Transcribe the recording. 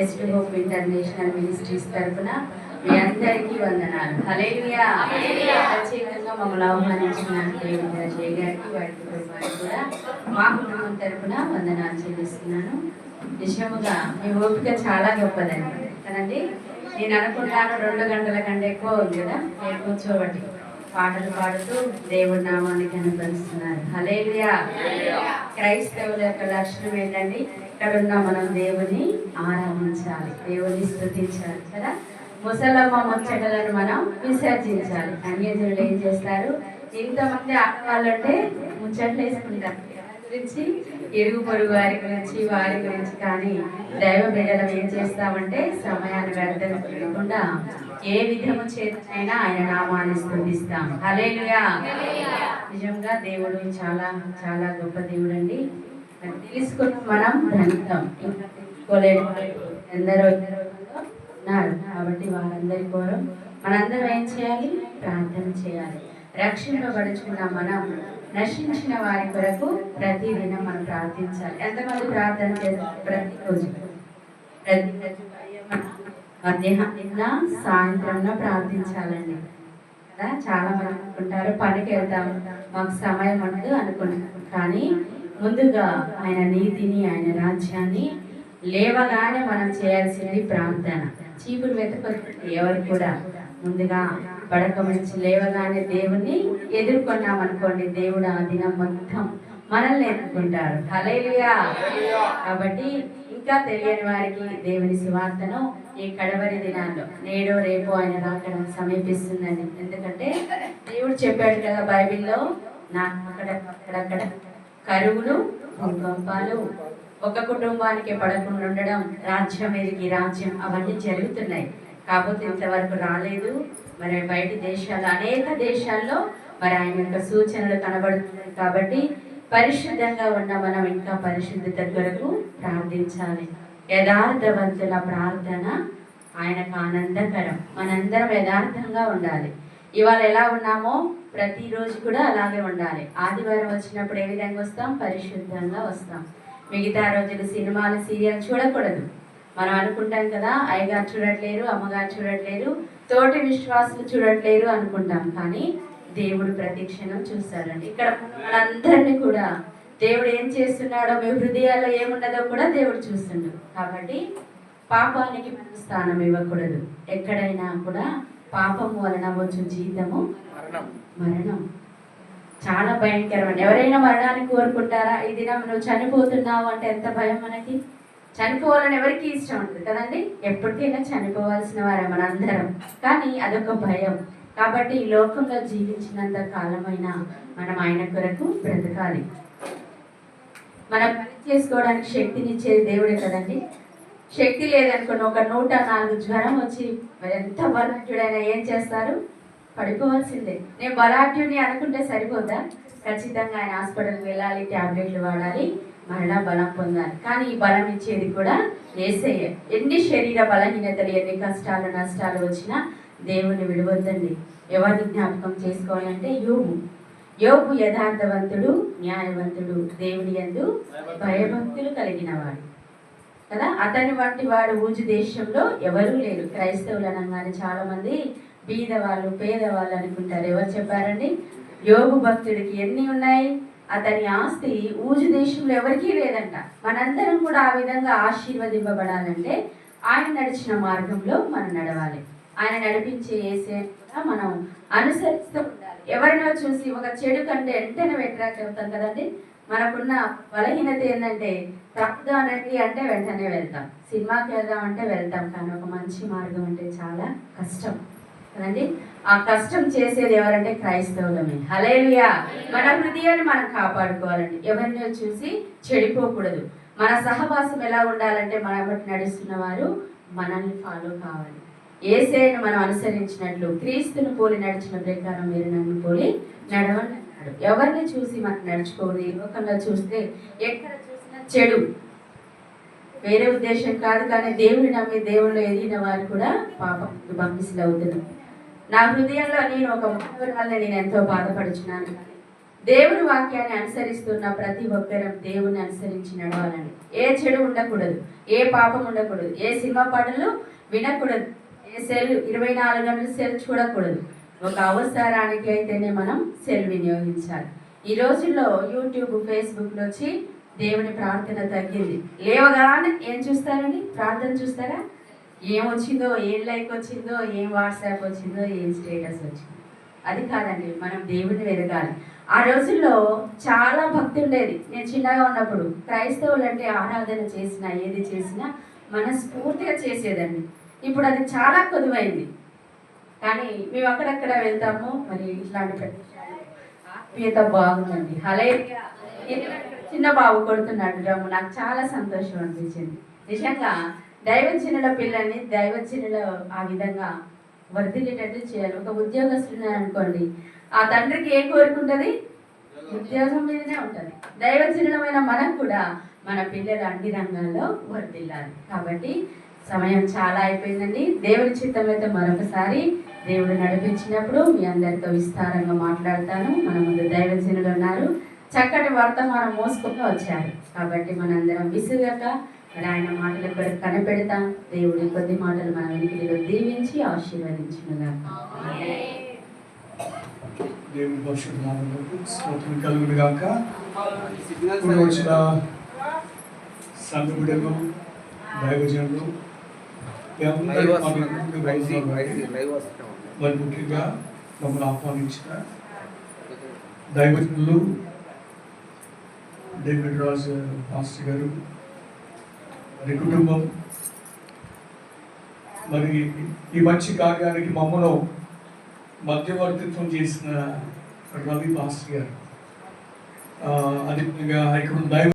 Best hope international ministries తరఫున మీ అందరికీ వందనాలు. హలేలుయా ప్రత్యేకంగా మమ్మల్ని ఆహ్వానించిన గారికి వారి కుటుంబానికి కూడా మా కుటుంబం తరఫున వందనాలు చెల్లిస్తున్నాను. నిజముగా మీ ఓపిక చాలా గొప్పదండి. కదండి? నేను అనుకుంటాను రెండు గంటల కంటే ఎక్కువ ఉంది కదా? నేను కూర్చోబట్టి. పాటలు పాడుతూ దేవుడి నామాన్ని కనపరుస్తున్నారు హలేలుయా క్రైస్తవుల యొక్క లక్షణం ఏంటండి? ఇక్కడ ఉన్న మనం దేవుని ఆరాధించాలి. దేవుని స్థుతించాలి కదా? ముసలమ్మ ముచ్చటలను మనం విసర్జించాలి. అన్యజనులు ఏం చేస్తారు? ఇంతమంది ఆడవాళ్ళు అంటే ముచ్చట్లు వేసుకుంటారు. గురించి ఇరుగు పొరుగు వారి గురించి వారి గురించి కానీ దైవ బిడ్డలం ఏం చేస్తామంటే సమయాన్ని వ్యర్థం చేయకుండా ఏ విధము చేతనైనా ఆయన నామాన్ని స్పందిస్తాం. హల్లెలూయా. నిజంగా దేవుడు చాలా చాలా గొప్ప దేవుడు అండి తెలుసుకున్న మనం ధనితం ఇంకా ఎందరో ఎందరో ఉన్నారు. కాబట్టి వారందరి కోరం మనందరం ఏం చేయాలి? ప్రార్థన చేయాలి. రక్షింపబడుచున్న మనం నశించిన వారి కొరకు ప్రతిదినం మనం ప్రార్థించాలి. ఎంతమంది ప్రార్థన చేస్తారు ప్రతిరోజు ప్రతిరోజు మధ్యాహ్నం సాయంత్రంలో ప్రార్థించాలండి. కదా? చాలా మంది అనుకుంటారు పనికి వెళ్తాం మాకు సమయం ఉండదు అనుకుంటాం కానీ ముందుగా ఆయన నీతిని ఆయన రాజ్యాన్ని లేవగానే మనం చేయాల్సింది ప్రార్థన. చీపురు వెతకొచ్చు ఎవరు కూడా ముందుగా పడక నుంచి లేవగానే దేవుణ్ణి ఎదుర్కొన్నాం అనుకోండి దేవుడు ఆ దినం మొత్తం మనల్ని ఎదుర్కొంటారు హలేలుయా కాబట్టి ఇంకా తెలియని వారికి దేవుని సువార్తను ఈ కడవరి దినాల్లో నేడో రేపు ఆయన రాకడం సమీపిస్తుందని ఎందుకంటే దేవుడు చెప్పాడు కదా బైబిల్లో నాకు అక్కడ అక్కడక్కడ కరువులు భూకంపాలు ఒక కుటుంబానికి పడకుండా ఉండడం రాజ్యం ఎదిగి రాజ్యం అవన్నీ జరుగుతున్నాయి. కాకపోతే ఇంతవరకు రాలేదు. మరి బయట దేశాలు అనేక దేశాల్లో మరి ఆయన యొక్క సూచనలు కనబడుతున్నాయి కాబట్టి పరిశుద్ధంగా ఉన్న మనం ఇంకా పరిశుద్ధత కొరకు ప్రార్థించాలి. యథార్థవంతుల ప్రార్థన ఆయనకు ఆనందకరం. మనందరం యథార్థంగా ఉండాలి. ఇవాళ ఎలా ఉన్నామో ప్రతిరోజు కూడా అలాగే ఉండాలి. ఆదివారం వచ్చినప్పుడు ఏ విధంగా వస్తాం? పరిశుద్ధంగా వస్తాం. మిగతా రోజులు సినిమాలు సీరియల్ చూడకూడదు. మనం అనుకుంటాం కదా అయ్యగారు చూడట్లేరు అమ్మగారు చూడట్లేరు తోటి విశ్వాసులు చూడట్లేరు అనుకుంటాం. కానీ దేవుడు ప్రతిక్షణం చూస్తాడండి. ఇక్కడ మనందరినీ కూడా దేవుడు ఏం చేస్తున్నాడో మీ హృదయాల్లో ఏమున్నదో కూడా దేవుడు చూస్తుండు. కాబట్టి పాపానికి మనం స్థానం ఇవ్వకూడదు. ఎక్కడైనా కూడా పాపము వలన వచ్చు జీతము మరణం. చాలా భయంకరమండి. ఎవరైనా మరణాన్ని కోరుకుంటారా? ఈ దినం నువ్వు చనిపోతున్నావు అంటే ఎంత భయం మనకి? చనిపోవాలని ఎవరికి ఇష్టం ఉంటుంది కదండి? ఎప్పటికైనా చనిపోవాల్సిన వారే మనందరం. కానీ అదొక భయం. కాబట్టి ఈ లోకంలో జీవించినంత కాలమైన మనం ఆయన కొరకు బ్రతకాలి. మనం పని చేసుకోవడానికి శక్తినిచ్చేది దేవుడే కదండి? శక్తి లేదనుకోండి ఒక నూట నాలుగు జ్వరం వచ్చి ఎంత బలాఢ్యుడైనా ఏం చేస్తారు? పడిపోవాల్సిందే. నేను బలాఢ్యుడిని అనుకుంటే సరిపోదా ఖచ్చితంగా ఆయన హాస్పిటల్కి వెళ్ళాలి ట్యాబ్లెట్లు వాడాలి మరలా బలం పొందాలి. కానీ ఈ బలం ఇచ్చేది కూడా ఏసయ్య ఎన్ని శరీర బలహీనతలు ఎన్ని కష్టాలు నష్టాలు వచ్చినా దేవుని విడవద్దండి. ఎవరిని జ్ఞాపకం చేసుకోవాలంటే యోగు యోగు యథార్థవంతుడు న్యాయవంతుడు దేవుని ఎందు భయభక్తులు కలిగిన వాడు కదా? అతని వంటి వాడు ఊజు దేశంలో ఎవరూ లేరు. క్రైస్తవులు అనగానే చాలా మంది బీదవాళ్ళు పేదవాళ్ళు అనుకుంటారు. ఎవరు చెప్పారండి? యోగు భక్తుడికి ఎన్ని ఉన్నాయి? అతని ఆస్తి ఊజు దేశంలో ఎవరికీ లేదంట. మనందరం కూడా ఆ విధంగా ఆశీర్వదింపబడాలంటే ఆయన నడిచిన మార్గంలో మనం నడవాలి. ఆయన నడిపించే ఏసే కూడా మనం అనుసరిస్తూ ఉండాలి. ఎవరినో చూసి ఒక చెడు కంటే వెంటనే వ్యతిరేక అవుతాం కదండి? మనకున్న బలహీనత ఏంటంటే తప్పుదానండి అంటే వెంటనే వెళ్తాం. సినిమాకి వెళ్దాం అంటే వెళ్తాం. కానీ ఒక మంచి మార్గం అంటే చాలా కష్టం. కదండి? ఆ కష్టం చేసేది ఎవరంటే క్రైస్తవులమే. హలేలుయా మన హృదయాన్ని మనం కాపాడుకోవాలండి. ఎవరినో చూసి చెడిపోకూడదు. మన సహవాసం ఎలా ఉండాలంటే మన బట్టి నడుస్తున్న వారు మనల్ని ఫాలో కావాలి. ఏసేను మనం అనుసరించినట్లు క్రీస్తును పోలి నడిచిన ప్రకారం మీరు నన్ను పోలి నడవండి అన్నాడు ఎవరిని చూసి మనం నడుచుకోదు ఈ లోకంలో చూస్తే ఎక్కడ చూసినా చెడు. వేరే ఉద్దేశం కాదు కానీ దేవుని నమ్మి దేవుళ్ళు ఎదిగిన వారు కూడా పాపం బానిసలు అవుతున్నాం నా హృదయంలో నేను ఒక మానవురాలని నేను ఎంతో బాధపడుచున్నాను. దేవుని వాక్యాన్ని అనుసరిస్తున్న ప్రతి ఒక్కరం దేవుని అనుసరించి నడవాలని ఏ చెడు ఉండకూడదు ఏ పాపం ఉండకూడదు ఏ సినిమా పాటలు వినకూడదు ఏ సెల్ ఇరవై నాలుగు గంటలు సెల్ చూడకూడదు. ఒక అవసరానికి అయితేనే మనం సెల్ వినియోగించాలి. ఈ రోజుల్లో యూట్యూబ్ ఫేస్బుక్లో వచ్చి దేవుని ప్రార్థన తగ్గింది. లేవగానే ఏం చూస్తారండి? ప్రార్థన చూస్తారా? ఏం వచ్చిందో ఏం లైక్ వచ్చిందో ఏం వాట్సాప్ వచ్చిందో ఏం స్టేటస్ వచ్చిందో. అది కాదండి మనం దేవుని వెదగాలి. ఆ రోజుల్లో చాలా భక్తి ఉండేది. నేను చిన్నగా ఉన్నప్పుడు క్రైస్తవులు అంటే ఆరాధన చేసినా ఏది చేసినా మనస్ఫూర్తిగా చేసేదండి. ఇప్పుడు అది చాలా కొదువైంది. కానీ మేము అక్కడక్కడ వెళ్తాము. మరి ఇట్లాంటి ప్రదేశాలు. ఆత్మీయత బాగుందండి. హలే చిన్న బాబు కొడుతున్నాడు డ్రమ్ము నాకు చాలా సంతోషం అనిపించింది. నిజంగా దైవజనుల పిల్లల్ని దైవజనుల ఆ విధంగా వర్ధిల్లేటట్టు చేయాలి. ఒక ఉద్యోగస్తుడు అనుకోండి ఆ తండ్రికి ఏం కోరుకుంటుంది ఉద్యోగం మీదనే ఉంటుంది. దైవజనులమైన మనకు కూడా మన పిల్లలు అన్ని రంగాల్లో వర్ధిల్లాలి. కాబట్టి సమయం చాలా అయిపోయిందండి. దేవుని చిత్తం అయితే మరొకసారి దేవుడు నడిపించినప్పుడు మీ అందరితో విస్తారంగా మాట్లాడతాను. మన ముందు దైవజనులు ఉన్నారు. చక్కటి వర్తమానం మోసుకొని వచ్చారు. కాబట్టి మనందరం విసుగక మరి ఆయన మాటల కొరకు కనిపెడతాం. దేవుడి కొద్ది మాటలు మన వెనుకలో దీవించి ఆశీర్వదించునుగాక. దేవుని పరిశుద్ధ నామములకు స్తోత్రం కలుగును గాక ఇప్పుడు వచ్చిన సంఘ బిడ్డలు దైవజనులు అందరూ మా ముందుకు వెళ్తున్నారు. మరి ముఖ్యంగా మమ్మల్ని ఆహ్వానించిన దైవజనులు డేవిడ్ రాజు మాస్టర్ గారు మరి కుటుంబం. మరి ఈ మంచి కార్యానికి మమ్మల్ని మధ్యవర్తిత్వం చేసిన రవి పాస్టర్ గారు. అది అదేవిధంగా ఇక్కడ దైవ